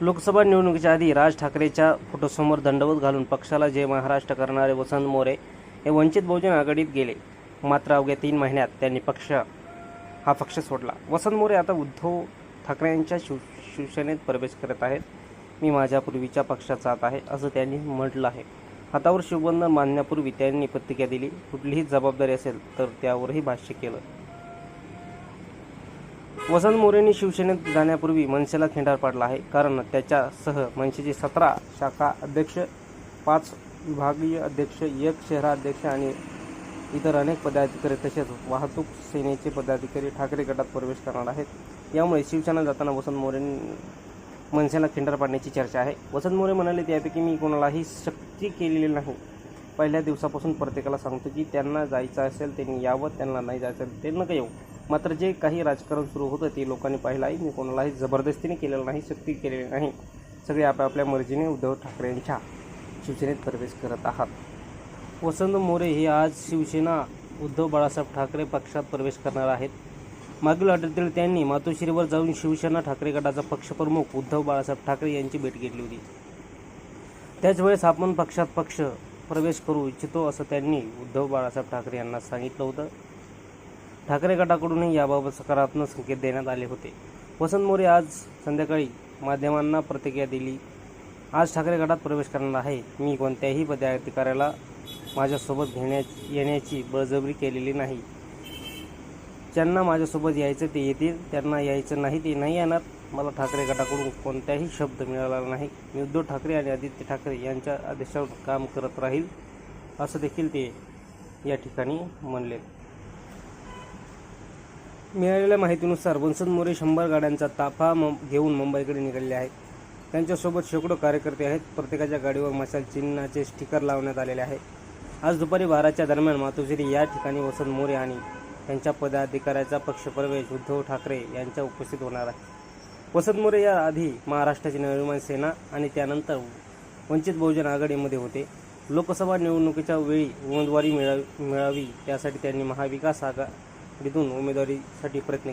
लोकसभा निवडणुकीच्या आधी राज ठाकरेच्या फोटोसमोर दंडवत घालून पक्षाला जय महाराष्ट्र करणारे वसंत मोरे हे वंचित बहुजन आघाडीत गेले. मात्र अवघ्या तीन महिन्यात त्यांनी पक्ष हा पक्ष सोडला. वसंत मोरे आता उद्धव ठाकरे यांच्या शिव शिवसेनेत प्रवेश करत आहेत. मी माझ्या पूर्वीच्या पक्षात जात आहे असं त्यांनी म्हटलं आहे. हातावर शिवबंधन बांधण्यापूर्वी त्यांनी प्रतिक्रिया दिली. कुठलीही जबाबदारी असेल तर त्यावरही भाष्य केलं. वसंत मोरेंनी शिवसेनेत जाण्यापूर्वी मनसेला खिंडार पाडला आहे. कारण त्याच्यासह मनसेचे सतरा शाखा अध्यक्ष पाच विभागीय अध्यक्ष एक शहराध्यक्ष आणि इतर अनेक पदाधिकारी तसेच वाहतूक सेनेचे पदाधिकारी ठाकरे गटात प्रवेश करणार आहेत. यामुळे शिवसेना जाताना वसंत मोरे मनसेला खिंडार पाडण्याची चर्चा आहे. वसंत मोरे म्हणाले त्यापैकी मी कोणालाही सक्ती केलेली नाही. पहिल्या दिवसापासून प्रत्येकाला सांगतो की त्यांना जायचं असेल त्यांनी यावं त्यांना नाही जायचं असेल ते नका येऊ. मात्र जे काही राजकारण सुरू होतं ते लोकांनी पाहिलं आहे. मी कोणालाही जबरदस्तीने केलेलं नाही सक्ती केलेली नाही. सगळे आपापल्या मर्जीने उद्धव ठाकरे यांच्या शिवसेनेत प्रवेश करत आहात. वसंत मोरे हे आज शिवसेना उद्धव बाळासाहेब ठाकरे पक्षात प्रवेश करणार आहेत. मागील आठवड्यातील त्यांनी मातोश्रीवर जाऊन शिवसेना ठाकरे गटाचा पक्षप्रमुख उद्धव बाळासाहेब ठाकरे यांची भेट घेतली होती. त्याच वेळेस आपण पक्षात पक्ष प्रवेश करू इच्छितो असं त्यांनी उद्धव बाळासाहेब ठाकरे यांना सांगितलं होतं. ठाकरे गटाकडूनही याबाबत सकारात्मक संकेत देण्यात आले होते. वसंत मोरे आज संध्याकाळी माध्यमांना प्रतिक्रिया दिली. आज ठाकरे गटात प्रवेश करणार आहे. मी कोणत्याही पदाधिकाऱ्याला माझ्यासोबत घेण्या येण्याची बळजबरी केलेली नाही. ज्यांना माझ्यासोबत यायचं ते येतील त्यांना यायचं नाही ते नाही येणार. मला ठाकरे गटाकडून कोणताही शब्द मिळाला नाही. मी उद्धव ठाकरे आणि आदित्य ठाकरे यांच्या आदेशावर काम करत राहील असं देखील ते या ठिकाणी म्हणले. मिळालेल्या माहितीनुसार वसंत मोरे शंभर गाड्यांचा ताफा म घेऊन मुंबईकडे निघालेले आहेत. त्यांच्यासोबत शेकडो कार्यकर्ते आहेत. प्रत्येकाच्या गाडीवर मशाल चिन्हाचे स्टिकर लावण्यात आलेले आहे. आज दुपारी बाराच्या दरम्यान मातोश्री या ठिकाणी वसंत मोरे आणि त्यांच्या पदाधिकाऱ्याचा पक्षप्रवेश उद्धव ठाकरे यांच्या उपस्थित होणार आहे. वसंत मोरे या आधी महाराष्ट्राची नवनिर्माण सेना आणि त्यानंतर वंचित बहुजन आघाडीमध्ये होते. लोकसभा निवडणुकीच्या वेळी उमेदवारी मिळावी मिळावी त्यासाठी त्यांनी महाविकास आघाडीतून उमेदवारीसाठी प्रयत्न